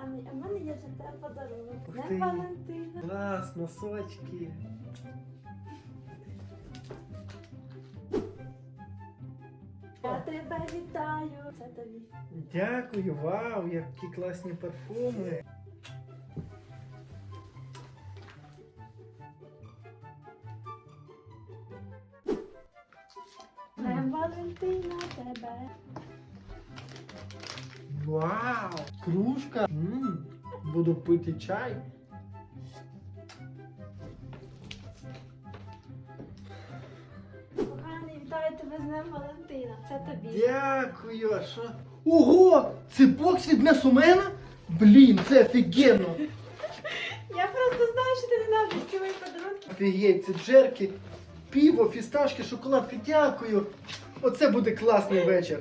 коханий, а в мене є для тебе подарунок. Ух. Валентина. Клас, носочки. Я тебе вітаю. Це тобі. Дякую, вау, які класні парфуми. Днем Валентина тебе. Вау! Кружка. м буду пити чай. Коханий, вітаю тебе з Днем Валентина. Це тобі. Дякую, а що? Ого! Це бокс від Несумена? Блін, це офігенно! Я просто знаю, що ти ненавидиш ці мої подарунки. Офігеть, це джерки, піво, фісташки, шоколадки. Дякую. Оце буде класний вечір.